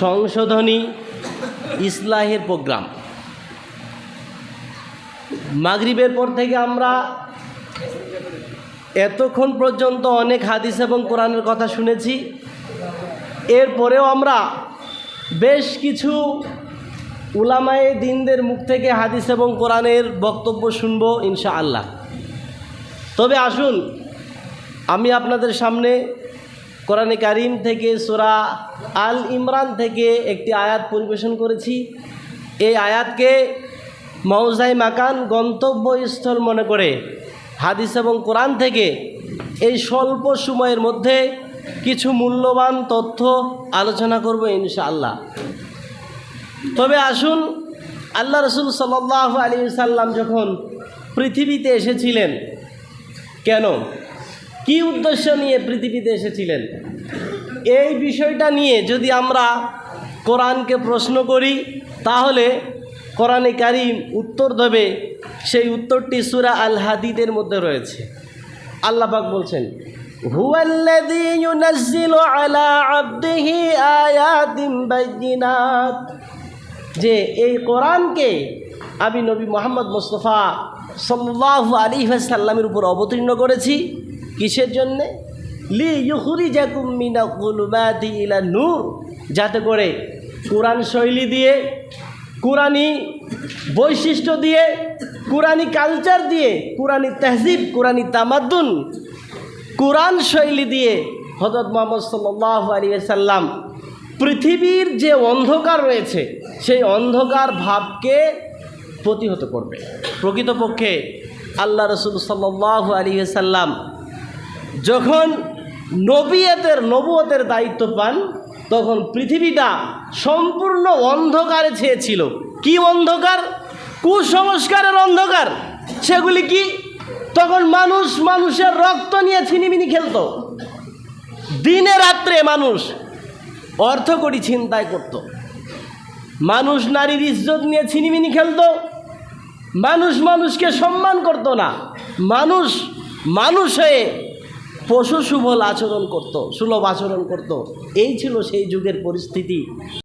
সংশোধনী ইসলাহের প্রোগ্রাম। মাগরিবের পর থেকে আমরা এতক্ষণ পর্যন্ত অনেক হাদিস এবং কোরআনের কথা শুনেছি। এরপরেও আমরা বেশ কিছু উলামায়ে দিনদের মুখ থেকে হাদিস এবং কোরআনের বক্তব্য শুনব ইনশা আল্লাহ তবে আসুন, আমি আপনাদের সামনে কোরআনে কারিম থেকে সোরা আল ইমরান থেকে একটি আয়াত পরিবেশন করেছি। এই আয়াতকে মৌজাই মাকান গন্তব্যস্থল মনে করে হাদিস এবং কোরআন থেকে এই স্বল্প সময়ের মধ্যে কিছু মূল্যবান তথ্য আলোচনা করব ইনশাআল্লাহ। তবে আসুন, আল্লাহ রসুল সাল্লাহ আলী সাল্লাম যখন পৃথিবীতে এসেছিলেন, কেন? কি উদ্দেশ্য নিয়ে পৃথিবীতে এসেছিলেন? এই বিষয়টা নিয়ে যদি আমরা কোরআনকে প্রশ্ন করি, তাহলে কোরআনে কারিম উত্তর দেবে, সেই উত্তরটি সুরা আল হাদিদের মধ্যে রয়েছে। আল্লাহ পাক বলছেন যে এই কোরআনকে আমি নবী মোহাম্মদ মুস্তফা সাল্লাহ আলী সাল্লামের উপর অবতীর্ণ করেছি। কিসের জন্যে? লি ইউহুরি জাকুম মিনা কুলুমাতি ইলা নূর। যাতে করে কোরআন শৈলী দিয়ে, কোরআনি বৈশিষ্ট্য দিয়ে, কোরআনি কালচার দিয়ে, কোরআনি তহজিব, কোরআনি তামাদ্দুন, কোরআন শৈলী দিয়ে হজরত মোহাম্মদ সাল্লাহ আলী সাল্লাম পৃথিবীর যে অন্ধকার রয়েছে, সেই অন্ধকার ভাবকে প্রতিহত করবে। প্রকৃতপক্ষে আল্লাহ রসুল সাল্লাহ আলী সাল্লাম যখন নবিয়তের নবুয়তের দায়িত্ব পান, তখন পৃথিবীটা সম্পূর্ণ অন্ধকারে ছেয়েছিল। কি অন্ধকার? কুসংস্কারের অন্ধকার। সেগুলি কি? তখন মানুষ মানুষের রক্ত নিয়ে ছিনিমিনি খেলতো। দিনে রাত্রে মানুষ অর্থ করি ছিনতাই করত। মানুষ নারীর ইজ্জত নিয়ে ছিনিমিনি খেলতো। মানুষ মানুষকে সম্মান করতো না। মানুষ মানুষ হয়ে পশু সুবল আচরণ করত সুলভ আচরণ করত। এই ছিল সেই যুগের পরিস্থিতি।